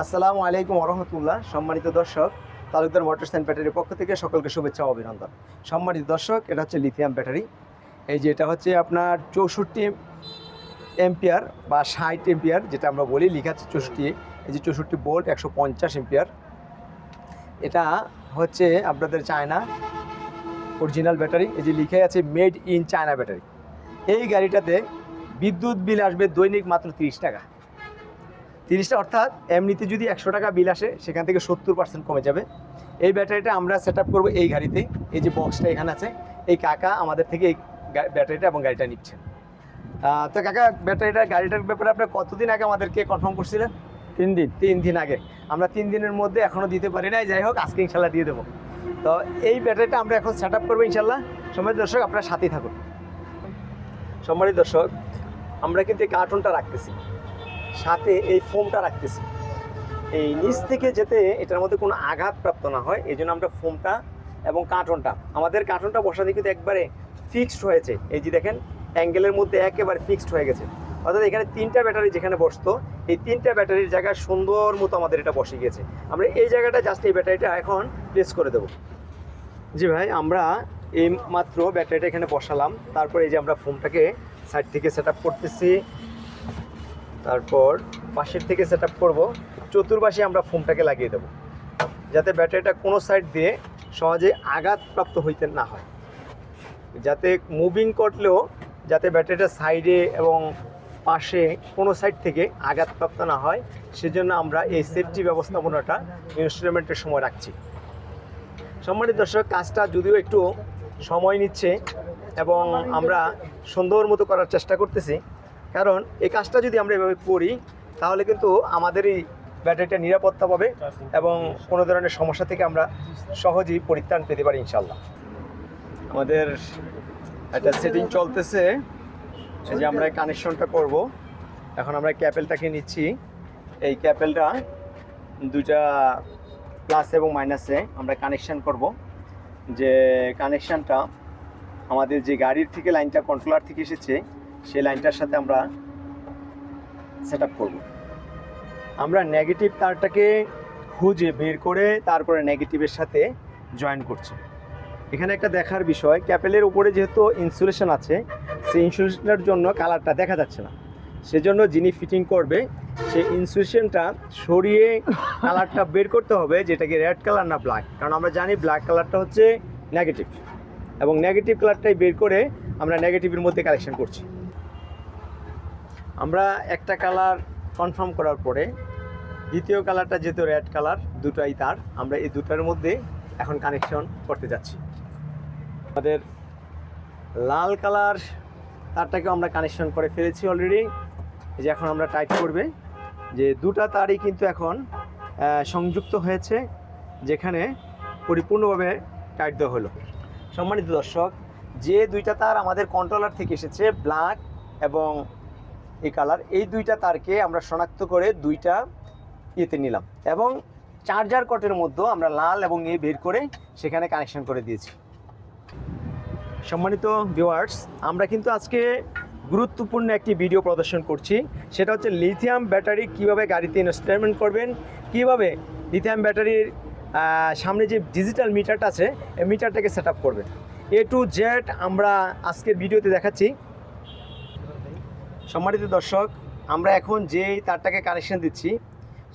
আসসালামু আলাইকুম রহমতুল্লাহ সম্মানিত দর্শক, তালুকদার মোটরস অ্যান্ড ব্যাটারির পক্ষ থেকে সকলকে শুভেচ্ছা অভিনন্দন। সম্মানিত দর্শক, এটা হচ্ছে লিথিয়াম ব্যাটারি। এই যে এটা হচ্ছে আপনার চৌষট্টি এম্পিয়ার বা ষাট এম্পিয়ার, যেটা আমরা বলি, লেখা আছে চৌষট্টি, এই যে চৌষট্টি বোল্ট একশো পঞ্চাশ এম্পিয়ার। এটা হচ্ছে আপনাদের চায়না অরিজিনাল ব্যাটারি, এই যে লিখে আছে মেড ইন চায়না ব্যাটারি। এই গাড়িটাতে বিদ্যুৎ বিল আসবে দৈনিক মাত্র তিরিশ টাকা। তিরিশটা অর্থাৎ এমনিতে যদি একশো টাকা বিল আসে সেখান থেকে সত্তর পার্সেন্ট কমে যাবে। এই ব্যাটারিটা আমরা সেট আপ করব এই গাড়িতেই। এই যে বক্সটা এখানে আছে এই কাকা আমাদের থেকে এই ব্যাটারিটা এবং গাড়িটা নিচ্ছেন আহ, তো কাকা ব্যাটারিটা গাড়িটার ব্যাপারে আপনি কতদিন আগে আমাদেরকে কনফার্ম করছিলেন? তিন দিন। তিন দিন আগে। আমরা তিন দিনের মধ্যে এখনও দিতে পারি নাই। যাই হোক আজকে ইনশাল্লাহ দিয়ে দেবো। তো এই ব্যাটারিটা আমরা এখন সেট আপ করব ইনশাল্লাহ। সময় দর্শক আপনার সাথেই থাকুন। সম্মানিত দর্শক আমরা কিন্তু এই কার্টুনটা রাখতেছি। সাথে এই ফোমটা রাখতেছি। এই নিচ থেকে যেতে এটার মধ্যে কোনো আঘাত প্রাপ্ত না হয়, এই জন্য আমরা ফোমটা এবং কার্টনটা, আমাদের কার্টনটা বসাতে কিন্তু একবারে ফিক্সড হয়েছে। এই যে দেখেন, অ্যাঙ্গেলের মধ্যে একেবারে ফিক্সড হয়ে গেছে। অর্থাৎ এখানে তিনটা ব্যাটারি যেখানে বসতো, এই তিনটা ব্যাটারির জায়গায় সুন্দর মতো আমাদের এটা বসে গিয়েছে। আমরা এই জায়গাটা জাস্ট এই ব্যাটারিটা এখন প্লেস করে দেবো। জি ভাই, আমরা এই মাত্র ব্যাটারিটা এখানে বসালাম। তারপরে এই যে আমরা ফোমটাকে সাইড থেকে সেট করতেছি। তারপর পাশের থেকে সেট আপ করব। চতুর্পাশে আমরা ফোমটাকে লাগিয়ে দেবো। যাতে ব্যাটারিটা কোনো সাইড দিয়ে সহজে আঘাতপ্রাপ্ত হইতে না হয়। যাতে মুভিং করলেও যাতে ব্যাটারিটা সাইডে এবং পাশে কোনো সাইড থেকে আঘাতপ্রাপ্ত না হয়, সেজন্য আমরা এই সেফটি ব্যবস্থাপনাটা ইনস্ট্রুমেন্টের সময় রাখছি। সম্মানিত দর্শক, কাজটা যদিও একটু সময় নিচ্ছে এবং আমরা সুন্দর মতো করার চেষ্টা করতেছি কারণ এই কাজটা যদি আমরা এভাবে করি, তাহলে কিন্তু আমাদের এই ব্যাটারিটা নিরাপত্তা পাবে এবং কোনো ধরনের সমস্যা থেকে আমরা সহজেই পরিত্রাণ পেতে পারি ইনশাল্লাহ আমাদের একটা সেটিং চলতেছে। এই যে আমরা কানেকশনটা করব। এখন আমরা ক্যাপেলটাকে নিচ্ছি। এই ক্যাপেলটা দুটা প্লাস এবং মাইনাসে আমরা কানেকশান করব। যে কানেকশানটা আমাদের যে গাড়ির থেকে, লাইনটা কন্ট্রোলার থেকে এসেছে সেই লাইনটার সাথে আমরা সেট আপ করব। আমরা নেগেটিভ তারটাকে খুঁজে বের করে তারপরে নেগেটিভের সাথে জয়েন করছি। এখানে একটা দেখার বিষয় ক্যাপেলের উপরে যেহেতু ইনসুলেশন আছে, সেই ইনসুলেশনের জন্য কালারটা দেখা যাচ্ছে না। সেজন্য যিনি ফিটিং করবে, সেই ইনসুলেশনটা সরিয়ে কালারটা বের করতে হবে, যেটাকে রেড কালার না ব্ল্যাক কারণ আমরা জানি ব্ল্যাক কালারটা হচ্ছে নেগেটিভ এবং নেগেটিভ কালারটাই বের করে আমরা নেগেটিভের মধ্যে কালেকশন করছি। আমরা একটা কালার কনফার্ম করার পরে দ্বিতীয় কালারটা যেহেতু রেড কালার দুটাই তার, আমরা এই দুটার মধ্যে এখন কানেকশন করতে যাচ্ছি। আমাদের লাল কালার তারটাকে আমরা কানেকশন করে ফেলেছি অলরেডি যে এখন আমরা টাইট করবে যে দুটা তারই কিন্তু এখন সংযুক্ত হয়েছে, যেখানে পরিপূর্ণভাবে টাইট দেওয়া হলো। সম্মানিত দর্শক, যে দুইটা তার আমাদের কন্ট্রোলার থেকে এসেছে ব্ল্যাক এবং এই কালার। এই দুইটা তারকে আমরা শনাক্ত করে দুইটা ইয়েতে নিলাম এবং চার্জার কটের মধ্যে আমরা লাল এবং এ বের করে সেখানে কানেকশন করে দিয়েছি। সম্মানিত ভিউয়ার্স আমরা কিন্তু আজকে গুরুত্বপূর্ণ একটি ভিডিও প্রদর্শন করছি। সেটা হচ্ছে লিথিয়াম ব্যাটারি কীভাবে গাড়িতে ইনস্টলমেন্ট করবেন, কীভাবে লিথিয়াম ব্যাটারির সামনে যে ডিজিটাল মিটারটা আছে, এই মিটারটাকে সেট আপ করবেন। এ টু জেড আমরা আজকের ভিডিওতে দেখাচ্ছি। সম্মানিত দর্শক, আমরা এখন যেই তারটাকে কানেকশন দিচ্ছি,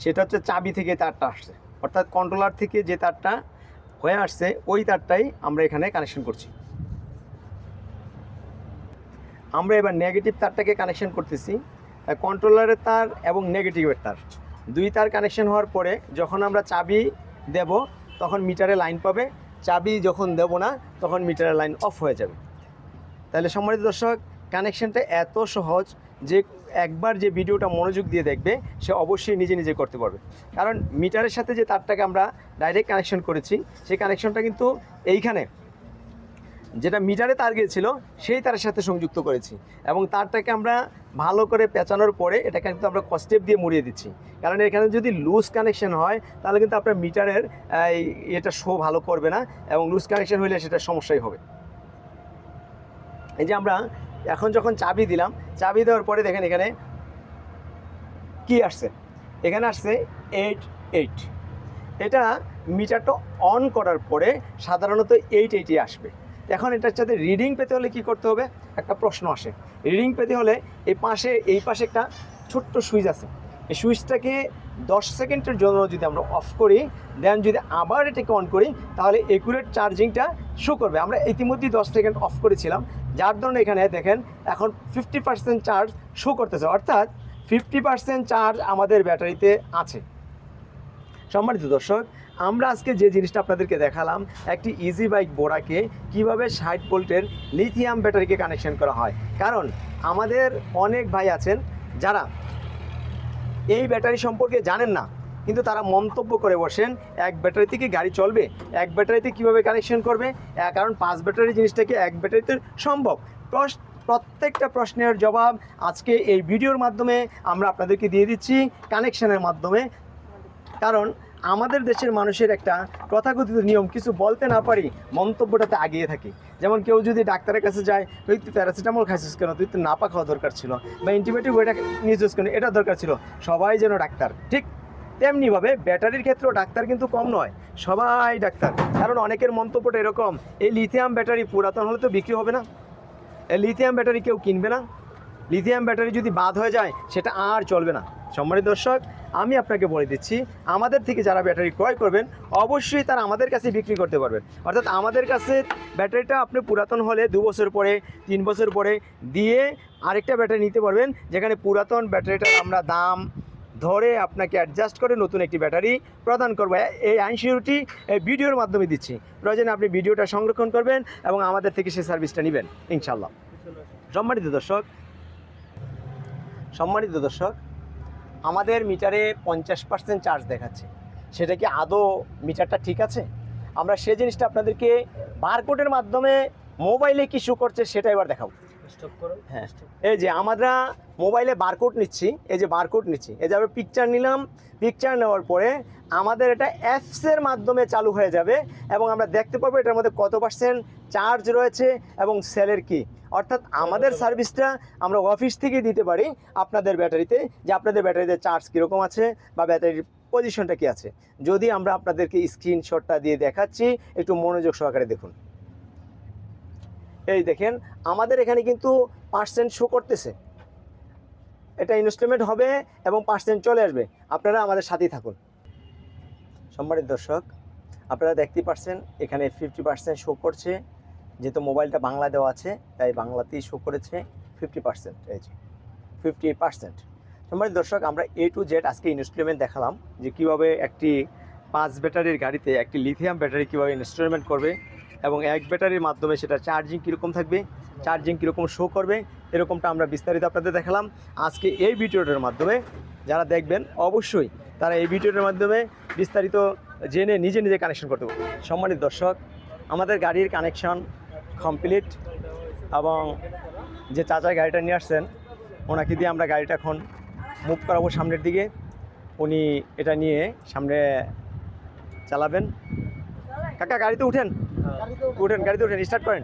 সেটা হচ্ছে চাবি থেকে তারটা আসছে। অর্থাৎ কন্ট্রোলার থেকে যে তারটা হয়ে আসছে, ওই তারটাই আমরা এখানে কানেকশন করছি। আমরা এবার নেগেটিভ তারটাকে কানেকশন করতেছি। কন্ট্রোলারের তার এবং নেগেটিভের তার। দুই তার কানেকশন হওয়ার পরে যখন আমরা চাবি দেব, তখন মিটারে লাইন পাবে। চাবি যখন দেব না, তখন মিটারের লাইন অফ হয়ে যাবে। তাহলে সম্মানিত দর্শক কানেকশানটা এত সহজ যে একবার যে ভিডিওটা মনোযোগ দিয়ে দেখবে, সে অবশ্যই নিজে নিজে করতে পারবে। কারণ মিটারের সাথে যে তারটাকে আমরা ডাইরেক্ট কানেকশন করেছি, সেই কানেকশনটা কিন্তু এইখানে, যেটা মিটারে তার গিয়েছিল, সেই তারের সাথে সংযুক্ত করেছি। এবং তারটাকে আমরা ভালো করে পেঁচানোর পরে এটাকে কিন্তু আমরা কস্টেপ দিয়ে মুড়িয়ে দিচ্ছি। কারণ এখানে যদি লুজ কানেকশন হয়, তাহলে কিন্তু আপনার মিটারের এটা শো ভালো করবে না, এবং লুজ কানেকশন হলে সেটা সমস্যাই হবে। এই যে আমরা এখন যখন চাবি দিলাম, চাবি দেওয়ার পরে দেখেন এখানে কি আসছে? এখানে আসছে এইট এইট এটা মিটারটা অন করার পরে সাধারণত এইট এইটই আসবে। এখন এটার সাথে রিডিং পেতে হলে কি করতে হবে? একটা প্রশ্ন আসে। রিডিং পেতে হলে এই পাশে এই পাশে একটা ছোট্ট সুইচ আছে। এই সুইচটাকে দশ সেকেন্ডের জন্য যদি আমরা অফ করি দেন যদি আবার এটাকে অন করি, তাহলে একুরেট চার্জিংটা শো করবে। আমরা ইতিমধ্যেই দশ সেকেন্ড অফ করেছিলাম, যার ধরনের এখানে দেখেন, এখন ফিফটি পার্সেন্ট চার্জ শো করতেছে। অর্থাৎ ফিফটি পার্সেন্ট চার্জ আমাদের ব্যাটারিতে আছে। সম্মানিত দর্শক, আমরা আজকে যে জিনিসটা আপনাদেরকে দেখালাম, একটি ইজি বাইক বোরাকে কীভাবে ষাট ভোল্টের লিথিয়াম ব্যাটারিকে কানেকশন করা হয়। কারণ আমাদের অনেক ভাই আছেন যারা এই ব্যাটারি সম্পর্কে জানেন না, কিন্তু তারা মন্তব্য করে বসেন, এক ব্যাটারিতে কি গাড়ি চলবে, এক ব্যাটারিতে কীভাবে কানেকশন করবে কারণ পাঁচ ব্যাটারি জিনিসটাকে এক ব্যাটারিতে সম্ভব। প্রত্যেকটা প্রশ্নের জবাব আজকে এই ভিডিওর মাধ্যমে আমরা আপনাদেরকে দিয়ে দিচ্ছি কানেকশনের মাধ্যমে। কারণ আমাদের দেশের মানুষের একটা তথাকথিত নিয়ম, কিছু বলতে না পারি মন্তব্যটাতে আগিয়ে থাকি। যেমন কেউ যদি ডাক্তারের কাছে যায় তুই তুই প্যারাসিটামল খাইছিস কেন? তুই তো নাপা খাওয়া দরকার ছিল বা অ্যান্টিবায়োটিক ওইটা নিয়েছিস কেন? এটা দরকার ছিল। সবাই যেন ডাক্তার। ঠিক তেমনিভাবে ব্যাটারির ক্ষেত্রেও ডাক্তার কিন্তু কম নয়, সবাই ডাক্তার। কারণ অনেকের মন্তব্যটা এরকম, এই লিথিয়াম ব্যাটারি পুরাতন হলে তো বিক্রি হবে না। এই লিথিয়াম ব্যাটারি কেউ কিনবে না। লিথিয়াম ব্যাটারি যদি বাদ হয়ে যায়, সেটা আর চলবে না। সম্মানিত দর্শক, আমি আপনাকে বলে দিচ্ছি, আমাদের থেকে যারা ব্যাটারি ক্রয় করবেন, অবশ্যই তারা আমাদের কাছে বিক্রি করতে পারবেন। অর্থাৎ আমাদের কাছে ব্যাটারিটা আপনি পুরাতন হলে দু বছর পরে, তিন বছর পরে দিয়ে আরেকটা ব্যাটারি নিতে পারবেন, যেখানে পুরাতন ব্যাটারিটার আমরা দাম ধরে আপনাকে অ্যাডজাস্ট করে নতুন একটি ব্যাটারি প্রদান করব। এই আইনসিউরিটি এই ভিডিওর মাধ্যমে দিচ্ছি। প্রয়োজনে আপনি ভিডিওটা সংরক্ষণ করবেন এবং আমাদের থেকে সেই সার্ভিসটা নেবেন ইনশাল্লাহ সম্মানিত দর্শক সম্মানিত দর্শক আমাদের মিটারে পঞ্চাশ পার্সেন্ট চার্জ দেখাচ্ছে। সেটা কি আদৌ মিটারটা ঠিক আছে? আমরা সে জিনিসটা আপনাদেরকে বারকোডের মাধ্যমে মোবাইলে কি শো করছে সেটা এবার দেখাবো। হ্যাঁ এই যে আমরা মোবাইলে বারকোড নিচ্ছি এই যে বারকোড নিচ্ছি এই যে আমরা পিকচার নিলাম পিকচার নেওয়ার পরে আমাদের এটা অ্যাপসের মাধ্যমে চালু হয়ে যাবে এবং আমরা দেখতে পাবো এটার মধ্যে কত পার্সেন্ট চার্জ রয়েছে এবং সেলের কি অর্থাৎ আমাদের সার্ভিসটা আমরা অফিস থেকে দিতে পারি আপনাদের ব্যাটারিতে যে আপনাদের ব্যাটারিতে চার্জ কীরকম আছে বা ব্যাটারির পজিশনটা কি আছে। যদি আমরা আপনাদেরকে স্ক্রিনশটটা দিয়ে দেখাচ্ছি একটু মনোযোগ সহকারে দেখুন। এই দেখেন আমাদের এখানে কিন্তু পার্সেন্ট শো করতেছে। এটা ইনস্টলমেন্ট হবে এবং পার্সেন্ট চলে আসবে। আপনারা আমাদের সাথেই থাকুন। সম্মানিত দর্শক আপনারা দেখতেই পারছেন এখানে ফিফটি পার্সেন্ট শো করছে। যেহেতু মোবাইলটা বাংলা দেওয়া আছে, তাই বাংলাতেই শো করেছে ফিফটি পার্সেন্ট এই যে ফিফটি পার্সেন্ট সম্মানিত দর্শক, আমরা এ টু জেড আজকে ইনস্টলমেন্ট দেখালাম যে কীভাবে একটি পাঁচ ব্যাটারির গাড়িতে একটি লিথিয়াম ব্যাটারি কীভাবে ইনস্টলমেন্ট করবে এবং এক ব্যাটারির মাধ্যমে সেটা চার্জিং কীরকম থাকবে চার্জিং কীরকম শো করবে, এরকমটা আমরা বিস্তারিত আপনাদের দেখালাম। আজকে এই ভিডিওটার মাধ্যমে যারা দেখবেন, অবশ্যই তারা এই ভিডিওটার মাধ্যমে বিস্তারিত জেনে নিজে নিজে কানেকশন করতে পারবে সম্মানিত দর্শক, আমাদের গাড়ির কানেকশন কমপ্লিট এবং যে চাচা গাড়িটা নিয়ে আসছেন, ওনাকে দিয়ে আমরা গাড়িটা এখন মুভ করাবো সামনের দিকে। উনি এটা নিয়ে সামনে চালাবেন। কাকা, গাড়িতে উঠেন। উঠেন, গাড়িতে উঠেন স্টার্ট করেন।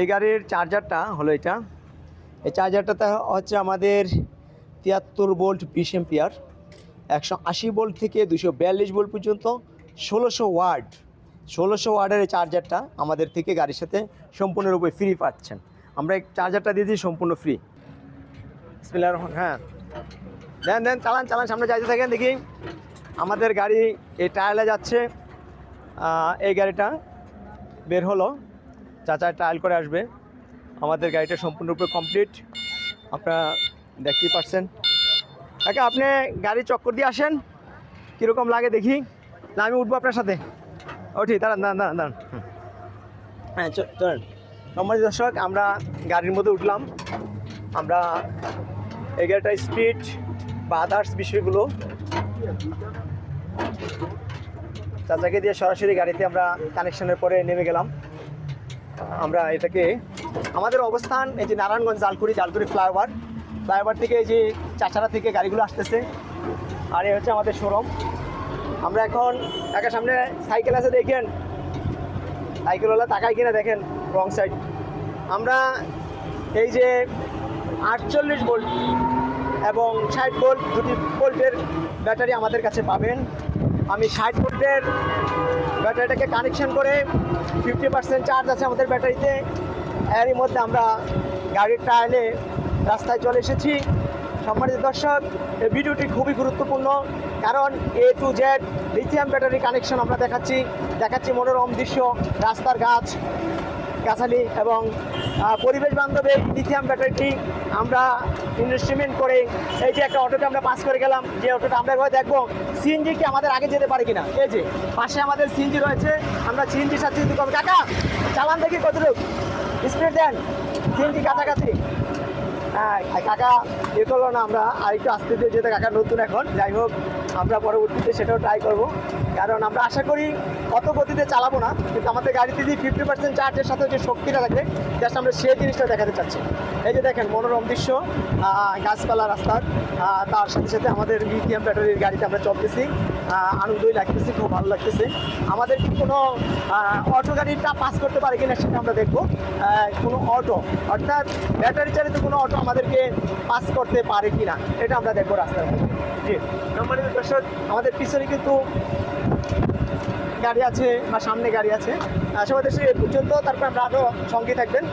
এই গাড়ির চার্জারটা হলো এটা। এই চার্জারটা হচ্ছে আমাদের তিয়াত্তর ভোল্ট বিশ এম্পিয়ার একশো আশি ভোল্ট থেকে দুশো বিয়াল্লিশ ভোল্ট পর্যন্ত, ষোলোশো ওয়ার্ড ষোলোশো ওয়ার্ডের এই চার্জারটা আমাদের থেকে গাড়ির সাথে সম্পূর্ণরূপে ফ্রি পাচ্ছেন। আমরা এই চার্জারটা দিয়েছি সম্পূর্ণ ফ্রি রহমান হ্যাঁ। দেন দেন, চালান চালান, সামনে যাইতে থাকেন, দেখি। আমাদের গাড়ি এই টায়ালে যাচ্ছে। এই গাড়িটা বের হলো। চাচা ট্রায়াল করে আসবে। আমাদের গাড়িটা সম্পূর্ণরূপে কমপ্লিট আপনারা দেখতেই পাচ্ছেন কাকা, আপনি গাড়ি চক্কর দিয়ে আসেন। কীরকম লাগে দেখি। না, আমি উঠবো আপনার সাথে। ও, ঠিক, দাঁড়ান দাঁড়ান দাঁড়ান দাঁড়ান। হ্যাঁ চলেন। সম্মানিত দর্শক, আমরা গাড়ির মধ্যে উঠলাম। আমরা এগারোটা স্পিড বা আদার্স বিষয়গুলো চাচাকে দিয়ে সরাসরি গাড়িতে আমরা কানেকশনের পরে নেমে গেলাম। আমরা এটাকে, আমাদের অবস্থান এই যে নারায়ণগঞ্জ জালকুড়ি জালকুড়ি ফ্লাইওভার। ফ্লাইওভার থেকে এই যে চাচারা থেকে গাড়িগুলো আসতেছে। আর এই হচ্ছে আমাদের শোরুম। আমরা এখন একা সামনে সাইকেল আছে, দেখেন। সাইকেলওয়ালা তাকায় কিনা দেখেন রং সাইড আমরা এই যে আটচল্লিশ ভোল্ট এবং ষাট ভোল্ট দুটি ভোল্টের ব্যাটারি আমাদের কাছে পাবেন। আমি ষাট ভোল্টের ব্যাটারিটাকে কানেকশন করে ফিফটি পার্সেন্ট চার্জ আছে আমাদের ব্যাটারিতে। এরই মধ্যে আমরা গাড়ির ট্রায়ালে রাস্তায় চলে এসেছি। সম্মানিত দর্শক, এই ভিডিওটি খুবই গুরুত্বপূর্ণ, কারণ A to Z lithium battery connection আমরা দেখাচ্ছি। দেখাচ্ছি মনোরম দৃশ্য, রাস্তার গাছ, গাছালি এবং পরিবেশ বান্ধব এই লিথিয়াম ব্যাটারিটি আমরা ইনভেস্টমেন্ট করে এই যে একটা অটোকে আমরা পাস করে গেলাম, যে অটোটা আমরা এবার দেখব সিএনজি কি আমাদের আগে যেতে পারে কিনা? এই যে, পাশে আমাদের সিএনজি রয়েছে, আমরা সিএনজির সাথে যদি কাকা, চালান দেখি কতটুকু? স্পিড দেন সিএনজি কাছাকাছি। হ্যাঁ কাকা, এ করল না, আমরা আরেকটু আস্তে দিয়ে যেতে কাকা নতুন এখন। যাই হোক, আমরা পরবর্তীতে সেটাও ট্রাই করব। কারণ আমরা আশা করি অত গতিতে চালাবো না, কিন্তু আমাদের গাড়িতে যদি ফিফটি পার্সেন্ট চার্জের সাথে যে শক্তিটা থাকে জাস্ট আমরা সেই জিনিসটা দেখাতে চাচ্ছি। এই যে দেখেন, মনোরম দৃশ্য গাছপালা রাস্তার তার সাথে সাথে আমাদের লিথিয়াম ব্যাটারির গাড়িতে আমরা চলতেছি। আনন্দই লাগতেছে, খুব ভালো লাগতেছে। আমাদের কি কোনো অটো গাড়িটা পাস করতে পারে কিনা সেটা আমরা দেখব। কোনো অটো অর্থাৎ ব্যাটারি চালিত কোনো অটো আমাদেরকে পাস করতে পারে কি না এটা আমরা দেখব রাস্তার মধ্যে। জি। সম্মানিত দর্শক আমাদের পিছনে কিন্তু গাড়ি আছে বা সামনে গাড়ি আছে। দেশে এ পর্যন্ত তারপর আমরা আরও সঙ্গে থাকবেন।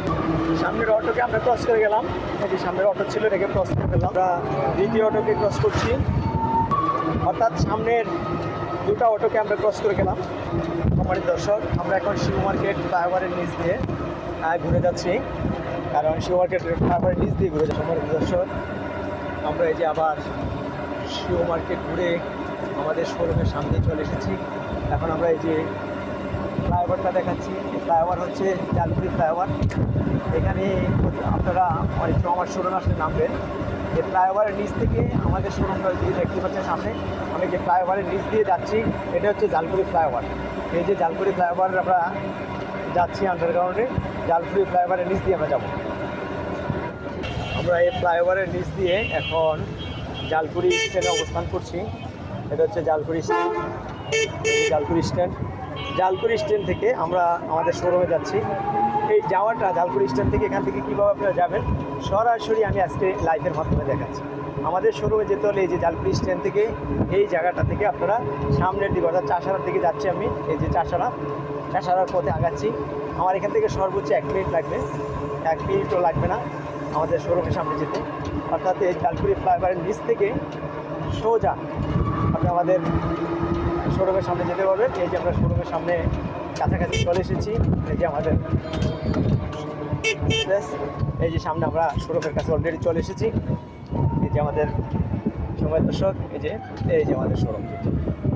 সামনের অটোকে আমরা ক্রস করে গেলাম। এই যে সামনের অটো ছিল এটাকে ক্রস করে ফেললাম আমরা দ্বিতীয় অটোকে ক্রস করছি। অর্থাৎ সামনের দুটো অটোকে আমরা ক্রস করে গেলাম। সম্মানিত দর্শক আমরা এখন শিব মার্কেট ফ্লাইওভারের নিচ দিয়ে ঘুরে যাচ্ছি। কারণ শিব মার্কেট ফ্লাইওভারের নিচ দিয়ে ঘুরে সম্মানিত দর্শক আমরা এই যে আবার শিব মার্কেট ঘুরে আমাদের শোরুমের সামনে চলে এসেছি। এখন আমরা এই যে ফ্লাইওভারটা দেখাচ্ছি। ফ্লাইওভার হচ্ছে জালপুরি ফ্লাইওভার। এখানে আপনারা অনেক আমার শোরুম আসলে নামবেন। এই ফ্লাইওভারের নিচ থেকে আমাদের শোরুমটা যদি দেখতে পাচ্ছেন সামনে। আমি যে ফ্লাইওভারের নিচ দিয়ে যাচ্ছি, এটা হচ্ছে জালপুরি ফ্লাইওভার। এই যে জালপুরি ফ্লাইওভার আমরা যাচ্ছি আন্ডারগ্রাউন্ডে জালপুরি ফ্লাইওভারের নিচ দিয়ে আমরা যাব। আমরা এই ফ্লাইওভারের নিচ দিয়ে এখন জালকুড়ি স্ট্যান্ডে অবস্থান করছি। এটা হচ্ছে Jalkuri stand. Jalkuri stand. Jalkuri stand থেকে আমরা আমাদের শোরুমে যাচ্ছি। এই যাওয়াটা জালকুড়ি স্ট্যান্ড থেকে এখান থেকে কীভাবে আপনারা যাবেন, সরাসরি আমি আজকে লাইভের মাধ্যমে দেখাচ্ছি। আমাদের শোরুমে যেতে হলে এই যে জালকুড়ি স্ট্যান্ড থেকে এই জায়গাটা থেকে আপনারা সামনের দিকে অর্থাৎ চাষারার দিকে যাচ্ছি আমি। এই যে চাষারা চাষারার পথে আগাচ্ছি। আমার এখান থেকে সর্বোচ্চ এক মিনিট লাগবে। এক মিনিটও লাগবে না আমাদের শোরুমের সামনে যেতে। অর্থাৎ এই জালপুরি ফ্লাইওভারের নিচ থেকে সোজা আপনি আমাদের শোরুমের সামনে যেতে পারবেন। এই যে আমরা শোরুমের সামনে কাছাকাছি চলে এসেছি। এই যে আমাদের এই যে সামনে আমরা শোরুমের কাছে অলরেডি চলে এসেছি। এই যে আমাদের সময় দর্শক, এই যে এই যে আমাদের শোরুম।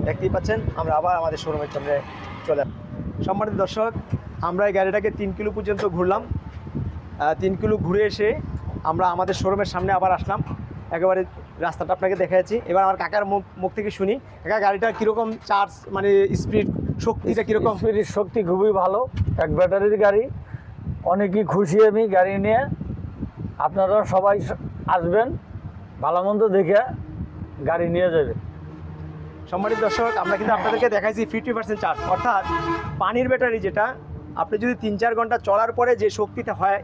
দেখতেই পাচ্ছেন, আমরা আবার আমাদের শোরুমের সামনে চলে। সম্মানিত দর্শক আমরা এই গাড়িটাকে তিন কিলো পর্যন্ত ঘুরলাম। তিন কিলো ঘুরে এসে আমরা আমাদের শোরুমের সামনে আবার আসলাম। একেবারে রাস্তাটা আপনাকে দেখাচ্ছি। এবার আমার কাকার মুখ মুখ থেকে শুনি। কাকা গাড়িটা কীরকম চার্জ মানে স্পিড শক্তিটা কীরকম? স্পিরিট শক্তি খুবই ভালো। এক ব্যাটারির গাড়ি। অনেকই খুশি আমি গাড়ি নিয়ে। আপনারা সবাই আসবেন। ভালো মন্দ দেখে গাড়ি নিয়ে যাবেন সম্মানিত দর্শক, আমরা কিন্তু আপনাদেরকে দেখাইছি ফিফটি পার্সেন্ট চার্জ অর্থাৎ পানির ব্যাটারি যেটা, আপনি যদি তিন চার ঘণ্টা চলার পরে যে শক্তিটা হয়,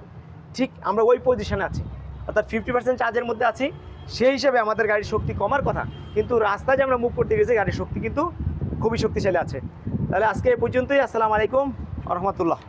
ঠিক আমরা ওই পজিশনে আছি। অর্থাৎ ফিফটি পার্সেন্ট চার্জের মধ্যে আছি, সেই হিসেবে আমাদের গাড়ির শক্তি কমার কথা, কিন্তু রাস্তায় যে আমরা মুভ করতে গেছি, গাড়ির শক্তি কিন্তু খুবই শক্তিশালী আছে। তাহলে আজকে এ পর্যন্তই, আসসালামু আলাইকুম রহমতুল্লাহ।